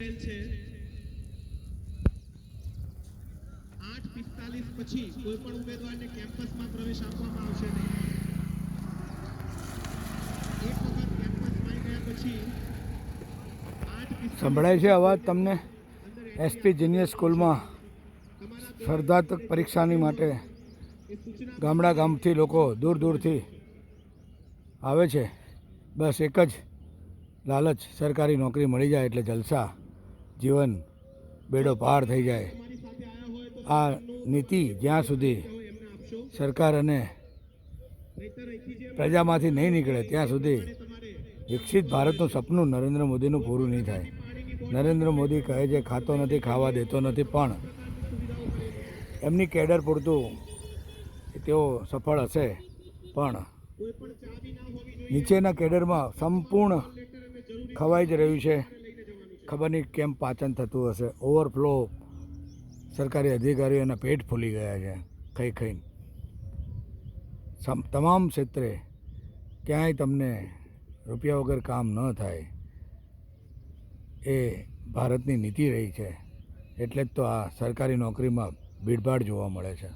છે. આઠ પિસ્તાલીસ પછી કોઈ પણ ઉમેદવારને કેમ્પસમાં પ્રવેશ આપવામાં આવશે નહીં. એક વખત કેમ્પસમાં ગયા પછી સંભળાય છે અવાજ તમને? એસપી જુનિયર સ્કૂલમાં સ્પર્ધાત્મક પરીક્ષાની માટે ગામડા ગામથી લોકો દૂર દૂરથી આવે છે. બસ એક જ લાલચ સરકારી નોકરી મળી જાય એટલે જલસા. જીવન બેડો પાર થઈ જાય. આ નીતિ જ્યાં સુધી સરકાર અને પ્રજામાંથી નહીં નીકળે, ત્યાં સુધી વિકસિત ભારતનું સપનું નરેન્દ્ર મોદીનું પૂરું નહીં થાય. નરેન્દ્ર મોદી કહે છે, ખાતો નથી, ખાવા દેતો નથી. પણ એમની કેડર પૂરતું તેઓ સફળ હશે. પણ નીચેના કેડરમાં સંપૂર્ણ ખવાઈ જ રહ્યું છે. ખબર નહીં કેમ પાચન થતું હશે. ઓવરફ્લો સરકારી અધિકારીઓના પેટ ફૂલી ગયા છે, ખાઈ ખાઈને. તમામ ક્ષેત્રે ક્યાંય તમને રૂપિયા વગર કામ ન થાય એ ભારતની નીતિ રહી છે, એટલે જ તો આ સરકારી નોકરીમાં ભીડભાડ જોવા મળે છે.